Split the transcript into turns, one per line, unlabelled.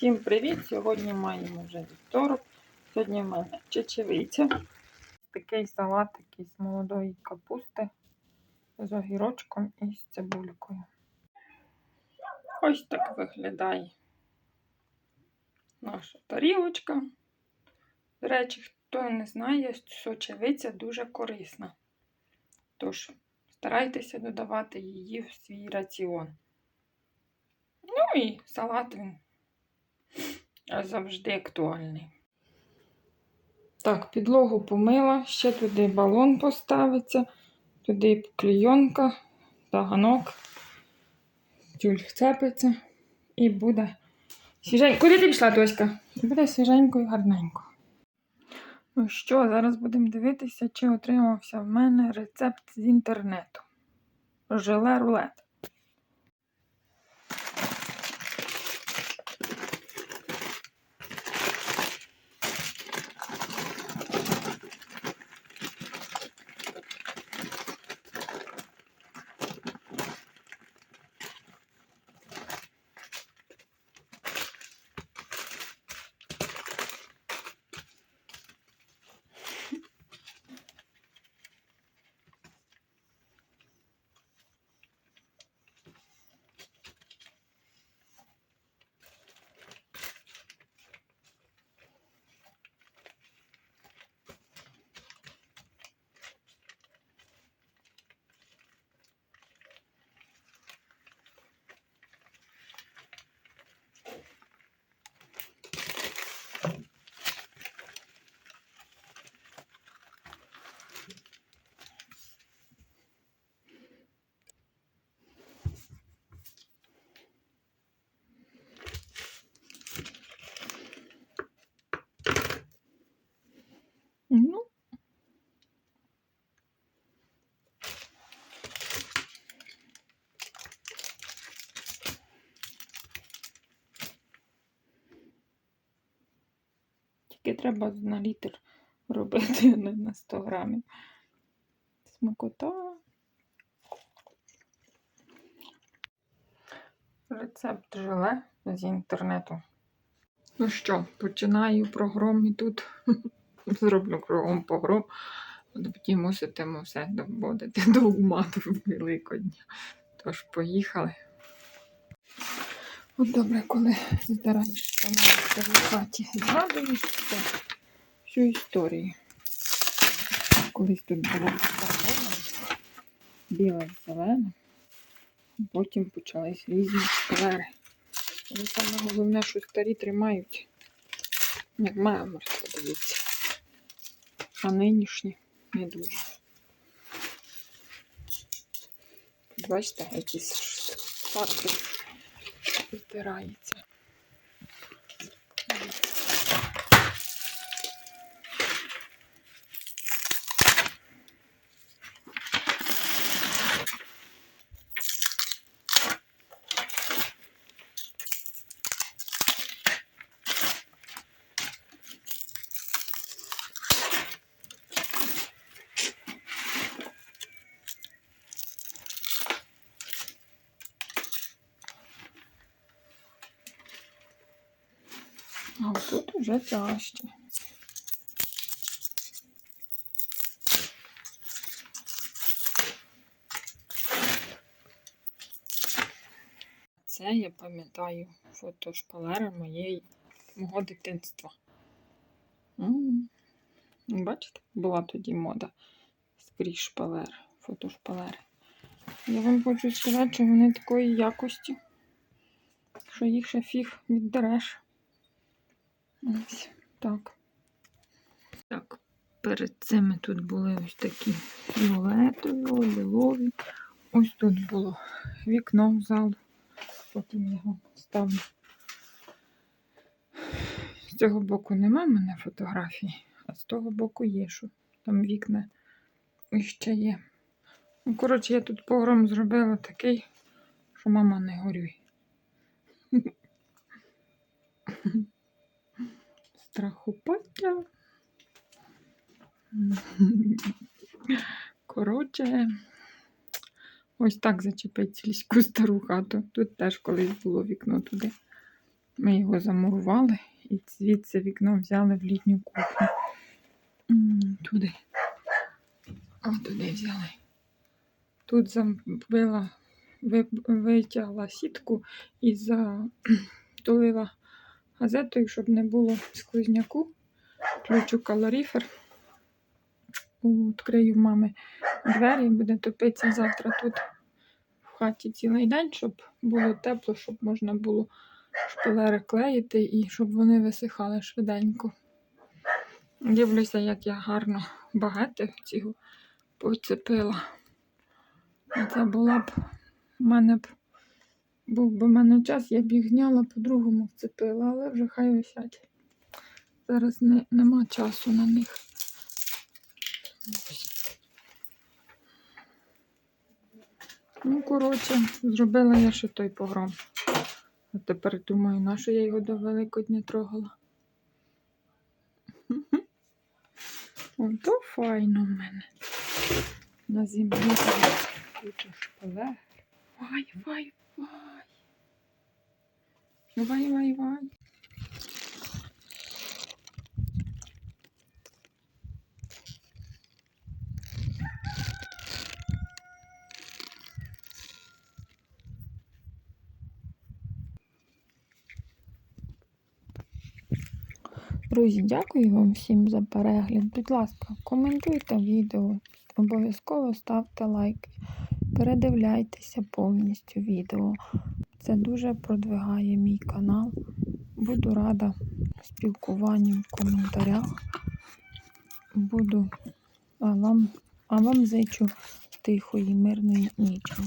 Всім привіт! Сьогодні маємо вже вівторок. Сьогодні в мене чечевиця. Такий салатик із молодої капусти з огірочком і з цибулькою. Ось так виглядає наша тарілочка. До речі, хто не знає, сочевиця дуже корисна. Тож, старайтеся додавати її в свій раціон. Ну і салат він завжди актуальний. Так, підлогу помила, ще туди балон поставиться, туди клійонка, таганок, тюль вцепиться і буде свіженько. Куди ти пішла, Тоська? Буде свіженько і гарненько. Ну що, зараз будемо дивитися, чи отримався в мене рецепт з інтернету. Желе рулет. Ну, тільки треба на літр робити, а не на 100 грамів. Смакота. Рецепт желе з інтернету. Ну що, починаю прогром і тут зроблю кругом погром. Потім муситиму все доводити до ума до Великодня. Тож поїхали. От добре, коли збираєш сама в хаті, згадуєш все, всю історію. Колись тут було біле з зеленим, потім почались різні шквери. Але саме головне, що старі тримають, як маморство, дивіться. А нинішні не дуже. Бачите, якісь фарби збирається. А тут уже тяжче. Це я пам'ятаю фотошпалери моєї мого дитинства. М. Бачите, була тоді мода скрізь шпалер, фотошпалери. Я вам хочу сказати, що вони такої якості, що їх ще фіг віддереш. Так. Так, перед цими тут були ось такі фіолетові, лілові. Ось тут було вікно в залу. Потім його ставлю. З цього боку нема мене фотографій, а з того боку є, що там вікна іще є. Ну, коротше, я тут погром зробила такий, що мама не горюй. страхопаття. Коротше, ось так зачепить сільську стару хату. Тут теж колись було вікно туди. Ми його замурували і звідси вікно взяли в літню кухню. Туди. О, туди взяли. Тут забила, витягла сітку і затулила газетою, щоб не було сквозняку. Включу калоріфер. Відкрию в мами двері, буде топитися завтра тут в хаті цілий день, щоб було тепло, щоб можна було шпалери клеїти і щоб вони висихали швиденько. Дивлюся, як я гарно багати цього поцепила. Це була б у мене б був би в мене час, я б їх зняла, по-другому вцепила, але вже хай висять. Зараз не, нема часу на них. Ну, коротше, зробила я ще той погром. А тепер думаю, на що я його до Великодня трогала. Ото файно в мене. На землі куча шпалер. Вай, вай, вай. Вай, вай, вай. Друзі, дякую вам всім за перегляд. Будь ласка, коментуйте відео, обов'язково ставте лайки, передивляйтеся повністю відео. Це дуже продвигає мій канал. Буду рада спілкуванню в коментарях. Буду а вам, а вам зичу тихої, мирної ніченьки.